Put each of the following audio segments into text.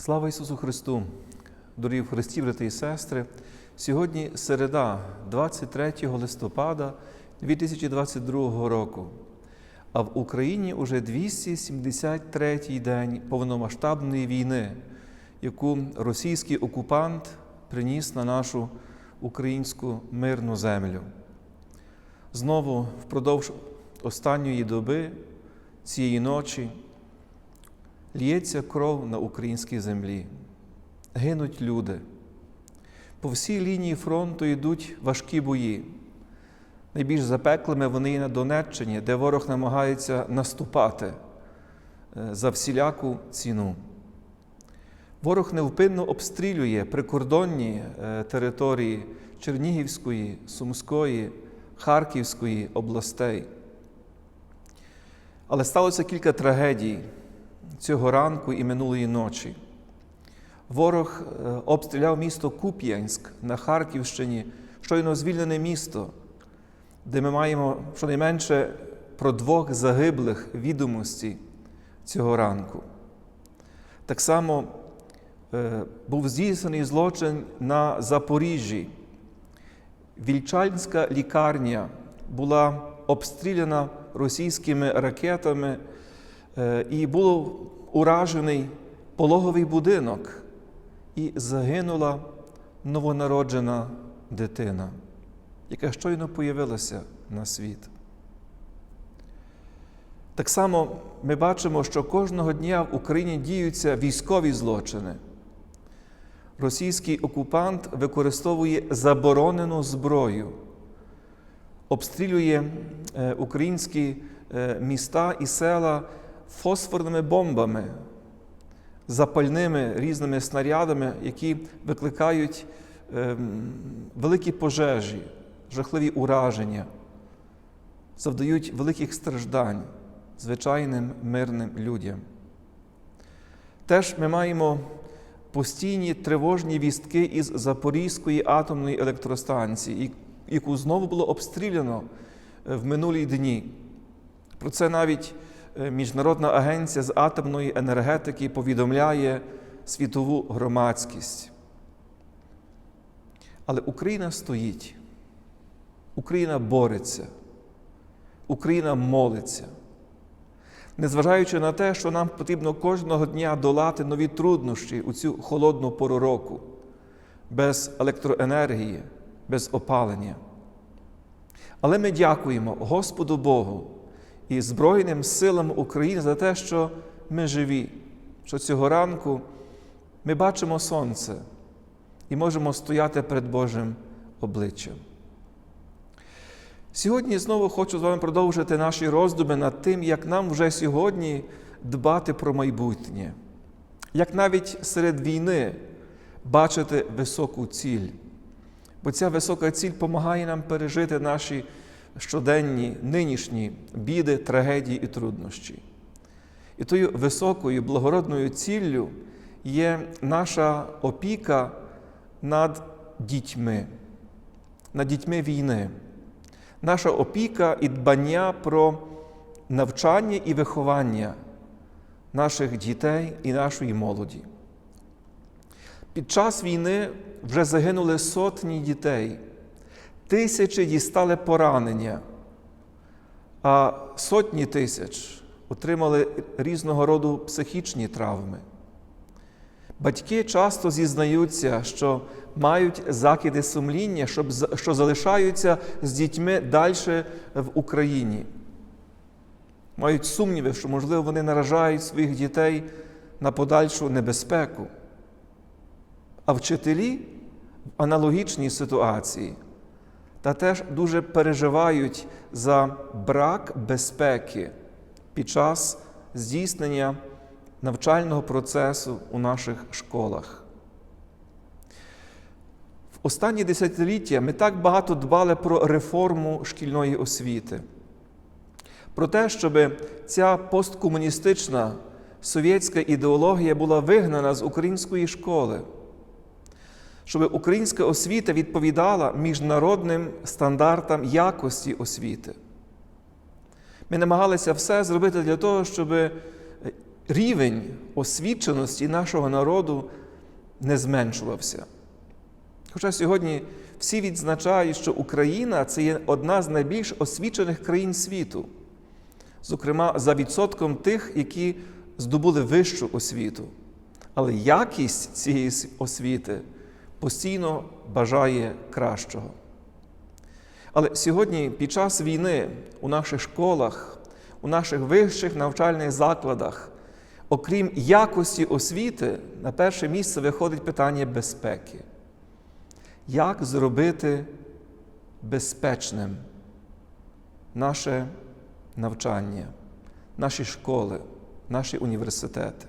Слава Ісусу Христу! Дорогі в Христі, брати і сестри! Сьогодні середа, 23 листопада 2022 року. А в Україні уже 273-й день повномасштабної війни, яку російський окупант приніс на нашу українську мирну землю. Знову впродовж останньої доби цієї ночі лється кров на українській землі, гинуть люди. По всій лінії фронту йдуть важкі бої. Найбільш запеклими вони є на Донеччині, де ворог намагається наступати е, за всіляку ціну. Ворог невпинно обстрілює прикордонні е, території Чернігівської, Сумської, Харківської областей. Але сталося кілька трагедій цього ранку і минулої ночі. Ворог е, обстріляв місто Куп'янськ на Харківщині, щойно звільнене місто, де ми маємо щонайменше про двох загиблих відомості цього ранку. Так само е, був здійснений злочин на Запоріжжі. Вільчанська лікарня була обстріляна російськими ракетами і був уражений пологовий будинок, і загинула новонароджена дитина, яка щойно появилася на світ. Так само ми бачимо, що кожного дня в Україні діються військові злочини. Російський окупант використовує заборонену зброю, обстрілює е, українські е, міста і села фосфорними бомбами, запальними різними снарядами, які викликають ем, великі пожежі, жахливі ураження, завдають великих страждань звичайним мирним людям. Теж ми маємо постійні тривожні вістки із Запорізької атомної електростанції, яку знову було обстріляно в минулі дні. Про це навіть Міжнародна агенція з атомної енергетики повідомляє світову громадськість. Але Україна стоїть, Україна бореться, Україна молиться. Незважаючи на те, що нам потрібно кожного дня долати нові труднощі у цю холодну пору року, без електроенергії, без опалення. Але ми дякуємо Господу Богу і Збройним силам України за те, що ми живі, що цього ранку ми бачимо сонце і можемо стояти перед Божим обличчям. Сьогодні знову хочу з вами продовжити наші роздуми над тим, як нам вже сьогодні дбати про майбутнє, як навіть серед війни бачити високу ціль. Бо ця висока ціль допомагає нам пережити наші щоденні нинішні біди, трагедії і труднощі. І тою високою благородною ціллю є наша опіка над дітьми, над дітьми війни, наша опіка і дбання про навчання і виховання наших дітей і нашої молоді. Під час війни вже загинули сотні дітей. Тисячі дістали поранення, а сотні тисяч отримали різного роду психічні травми. Батьки часто зізнаються, що мають закиди сумління, що залишаються з дітьми далі в Україні. Мають сумніви, що, можливо, вони наражають своїх дітей на подальшу небезпеку. А вчителі в аналогічній ситуації та теж дуже переживають за брак безпеки під час здійснення навчального процесу у наших школах. В останні десятиліття ми так багато дбали про реформу шкільної освіти, про те, щоб ця посткомуністична совєтська ідеологія була вигнана з української школи щоб українська освіта відповідала міжнародним стандартам якості освіти. Ми намагалися все зробити для того, щоб рівень освіченості нашого народу не зменшувався. Хоча сьогодні всі відзначають, що Україна це є одна з найбільш освічених країн світу, зокрема за відсотком тих, які здобули вищу освіту. Але якість цієї освіти постійно бажає кращого. Але сьогодні, під час війни, у наших школах, у наших вищих навчальних закладах, окрім якості освіти, на перше місце виходить питання безпеки. Як зробити безпечним наше навчання, наші школи, наші університети?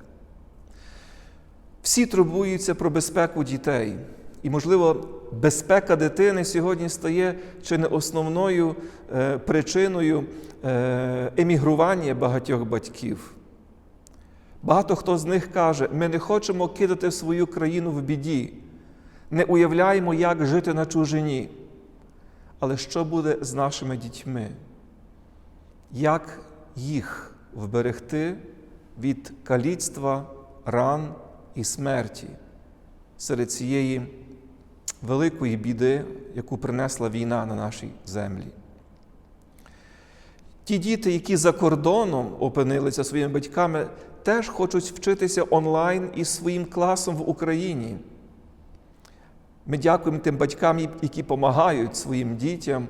Всі турбуються про безпеку дітей. І, можливо, безпека дитини сьогодні стає чи не основною е, причиною е, емігрування багатьох батьків. Багато хто з них каже, ми не хочемо кидати свою країну в біді, не уявляємо, як жити на чужині. Але що буде з нашими дітьми? Як їх вберегти від каліцтва, ран і смерті серед цієї великої біди, яку принесла війна на нашій землі? Ті діти, які за кордоном опинилися своїми батьками, теж хочуть вчитися онлайн із своїм класом в Україні. Ми дякуємо тим батькам, які допомагають своїм дітям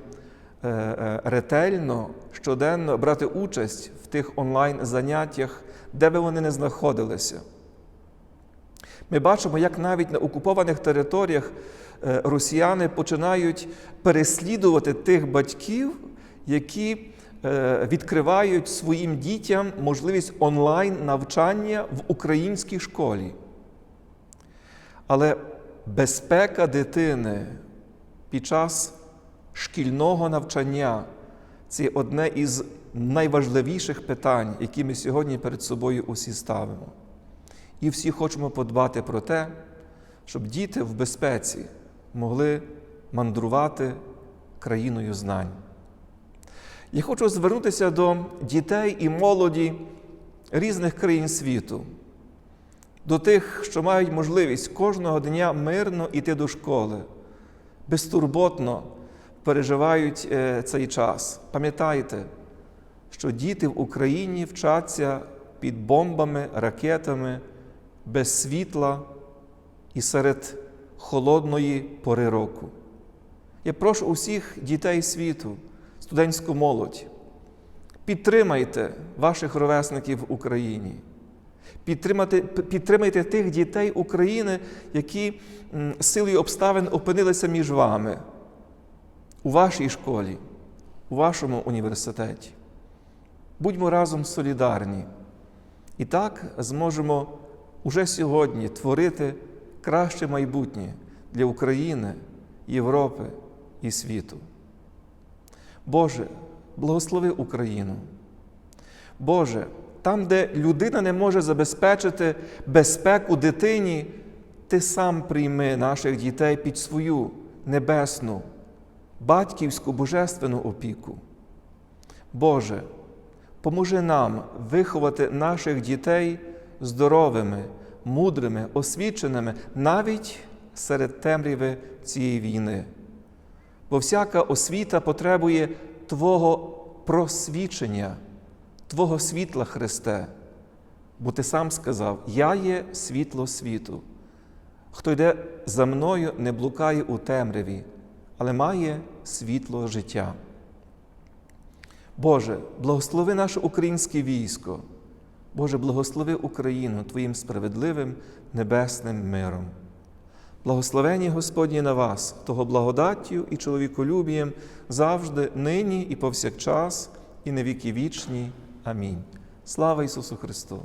ретельно, щоденно брати участь в тих онлайн-заняттях, де би вони не знаходилися. Ми бачимо, як навіть на окупованих територіях росіяни починають переслідувати тих батьків, які відкривають своїм дітям можливість онлайн навчання в українській школі. Але безпека дитини під час шкільного навчання це одне із найважливіших питань, які ми сьогодні перед собою усі ставимо. І всі хочемо подбати про те, щоб діти в безпеці могли мандрувати країною знань. Я хочу звернутися до дітей і молоді різних країн світу, до тих, що мають можливість кожного дня мирно йти до школи, безтурботно переживають цей час. Пам'ятайте, що діти в Україні вчаться під бомбами, ракетами, без світла і серед холодної пори року. Я прошу усіх дітей світу студентську молодь. Підтримайте ваших ровесників в Україні. Підтримайте, підтримайте тих дітей України, які силою обставин опинилися між вами у вашій школі, у вашому університеті. Будьмо разом солідарні. І так зможемо уже сьогодні творити краще майбутнє для України, Європи і світу. Боже, благослови Україну. Боже, там, де людина не може забезпечити безпеку дитині, Ти сам прийми наших дітей під свою небесну, батьківську божественну опіку. Боже, поможи нам виховати наших дітей здоровими, мудрими, освіченими навіть серед темряви цієї війни бо всяка освіта потребує Твого просвічення, Твого світла, Христе. Бо Ти сам сказав: Я є світло світу. Хто йде за мною, не блукає у темряві, але має світло життя. Боже, благослови наше українське військо. Боже, благослови Україну Твоїм справедливим небесним миром. Благословені Господні на вас, того благодаттю і чоловіколюбієм завжди, нині і повсякчас, і на віки вічні. Амінь. Слава Ісусу Христу!